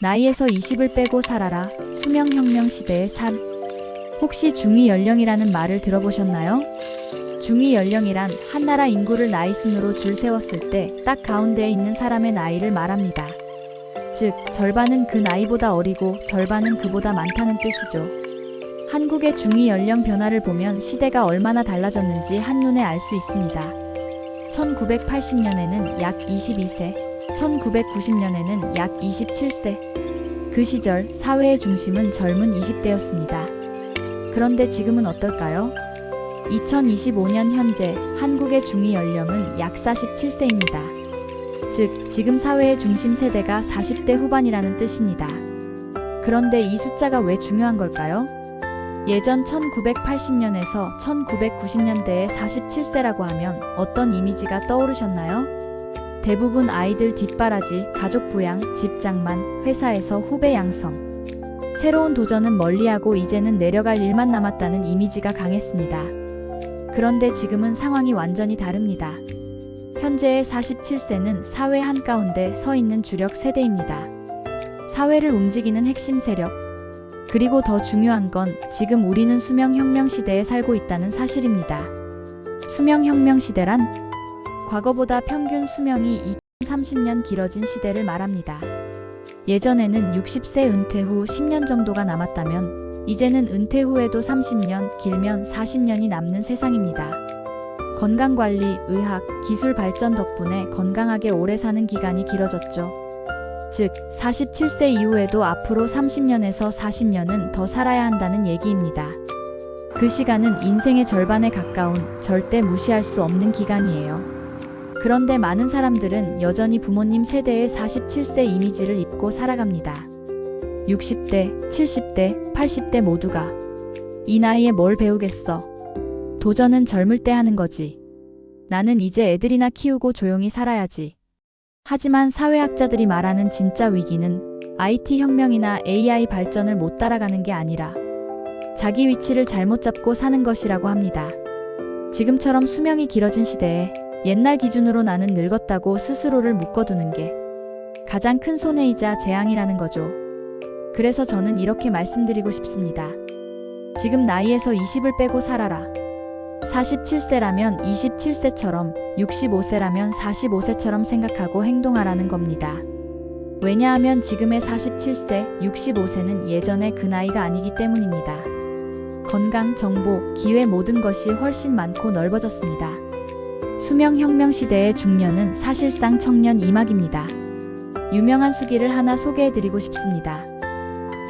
나이에서 20을 빼고 살아라. 수명혁명 시대의 삶. 혹시 중위 연령이라는 말을 들어보셨나요? 중위 연령이란 한 나라 인구를 나이 순으로 줄 세웠을 때 딱 가운데에 있는 사람의 나이를 말합니다. 즉, 절반은 그 나이보다 어리고 절반은 그보다 많다는 뜻이죠. 한국의 중위 연령 변화를 보면 시대가 얼마나 달라졌는지 한눈에 알 수 있습니다. 1980년에는 약 22세, 1990년에는 약 27세. 그 시절 사회의 중심은 젊은 20대였습니다. 그런데 지금은 어떨까요? 2025년 현재 한국의 중위 연령은 약 47세입니다. 즉, 지금 사회의 중심 세대가 40대 후반이라는 뜻입니다. 그런데 이 숫자가 왜 중요한 걸까요? 예전 1980년에서 1990년대에 47세라고 하면 어떤 이미지가 떠오르셨나요? 대부분 아이들 뒷바라지, 가족 부양, 집 장만, 회사에서 후배 양성. 새로운 도전은 멀리하고 이제는 내려갈 일만 남았다는 이미지가 강했습니다. 그런데 지금은 상황이 완전히 다릅니다. 현재의 47세는 사회 한가운데 서 있는 주력 세대입니다. 사회를 움직이는 핵심 세력. 그리고 더 중요한 건 지금 우리는 수명혁명 시대에 살고 있다는 사실입니다. 수명혁명 시대란 과거보다 평균 수명이 2030년 길어진 시대를 말합니다. 예전에는 60세 은퇴 후 10년 정도가 남았다면 이제는 은퇴 후에도 30년, 길면 40년이 남는 세상입니다. 건강관리, 의학, 기술 발전 덕분에 건강하게 오래 사는 기간이 길어졌죠. 즉, 47세 이후에도 앞으로 30년에서 40년은 더 살아야 한다는 얘기입니다. 그 시간은 인생의 절반에 가까운 절대 무시할 수 없는 기간이에요. 그런데 많은 사람들은 여전히 부모님 세대의 47세 이미지를 입고 살아갑니다. 60대, 70대, 80대 모두가 이 나이에 뭘 배우겠어? 도전은 젊을 때 하는 거지. 나는 이제 애들이나 키우고 조용히 살아야지. 하지만 사회학자들이 말하는 진짜 위기는 IT 혁명이나 AI 발전을 못 따라가는 게 아니라 자기 위치를 잘못 잡고 사는 것이라고 합니다. 지금처럼 수명이 길어진 시대에 옛날 기준으로 나는 늙었다고 스스로를 묶어두는 게 가장 큰 손해이자 재앙이라는 거죠. 그래서 저는 이렇게 말씀드리고 싶습니다. 지금 나이에서 20을 빼고 살아라. 47세라면 27세처럼, 65세라면 45세처럼 생각하고 행동하라는 겁니다. 왜냐하면 지금의 47세, 65세는 예전의 그 나이가 아니기 때문입니다. 건강, 정보, 기회 모든 것이 훨씬 많고 넓어졌습니다. 수명혁명 시대의 중년은 사실상 청년 이막입니다. 유명한 수기를 하나 소개해드리고 싶습니다.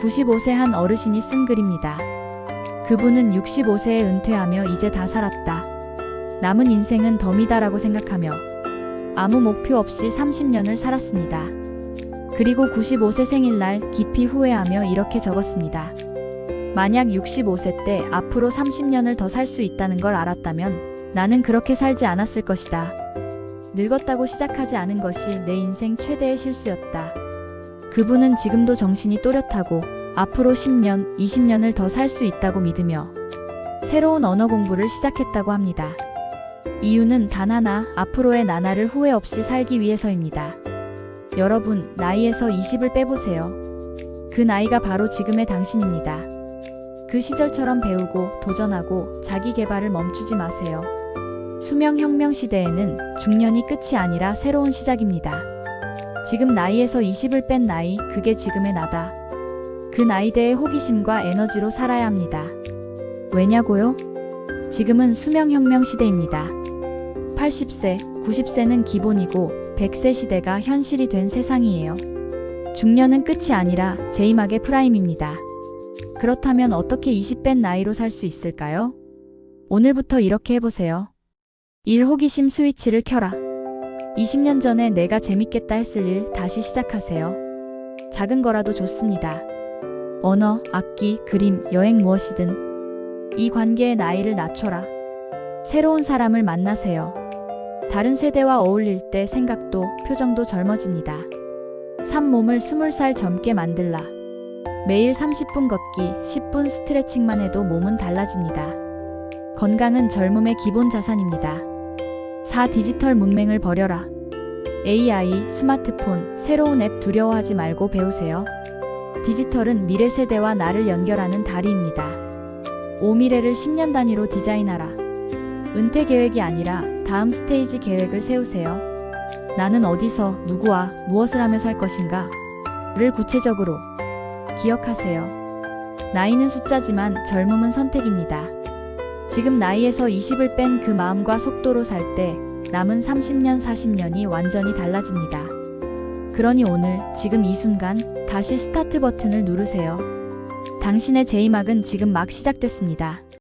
95세 한 어르신이 쓴 글입니다. 그분은 65세에 은퇴하며 이제 다 살았다. 남은 인생은 덤이다라고 생각하며 아무 목표 없이 30년을 살았습니다. 그리고 95세 생일날 깊이 후회하며 이렇게 적었습니다. 만약 65세 때 앞으로 30년을 더 살 수 있다는 걸 알았다면 나는 그렇게 살지 않았을 것이다. 늙었다고 시작하지 않은 것이 내 인생 최대의 실수였다. 그분은 지금도 정신이 또렷하고 앞으로 10년, 20년을 더 살 수 있다고 믿으며 새로운 언어 공부를 시작했다고 합니다. 이유는 단 하나, 앞으로의 나날을 후회 없이 살기 위해서입니다. 여러분, 나이에서 20을 빼보세요. 그 나이가 바로 지금의 당신입니다. 그 시절처럼 배우고 도전하고 자기 개발을 멈추지 마세요. 수명혁명 시대에는 중년이 끝이 아니라 새로운 시작입니다. 지금 나이에서 20을 뺀 나이, 그게 지금의 나다. 그 나이대의 호기심과 에너지로 살아야 합니다. 왜냐고요? 지금은 수명혁명 시대입니다. 80세, 90세는 기본이고 100세 시대가 현실이 된 세상이에요. 중년은 끝이 아니라 제이막의 프라임입니다. 그렇다면 어떻게 20뺀 나이로 살 수 있을까요? 오늘부터 이렇게 해보세요. 일 호기심 스위치를 켜라. 20년 전에 내가 재밌겠다 했을 일 다시 시작하세요. 작은 거라도 좋습니다. 언어, 악기, 그림, 여행 무엇이든 이 관계의 나이를 낮춰라. 새로운 사람을 만나세요. 다른 세대와 어울릴 때 생각도 표정도 젊어집니다. 산 몸을 20살 젊게 만들라. 매일 30분 걷기, 10분 스트레칭만 해도 몸은 달라집니다. 건강은 젊음의 기본 자산입니다. 4. 디지털 문맹을 버려라. AI, 스마트폰, 새로운 앱 두려워하지 말고 배우세요. 디지털은 미래 세대와 나를 연결하는 다리입니다. 오미래를 10년 단위로 디자인하라. 은퇴 계획이 아니라 다음 스테이지 계획을 세우세요. 나는 어디서, 누구와, 무엇을 하며 살 것인가? 를 구체적으로 기억하세요. 나이는 숫자지만 젊음은 선택입니다. 지금 나이에서 20을 뺀 그 마음과 속도로 살 때 남은 30년, 40년이 완전히 달라집니다. 그러니 오늘, 지금 이 순간, 다시 스타트 버튼을 누르세요. 당신의 제2막은 지금 막 시작됐습니다.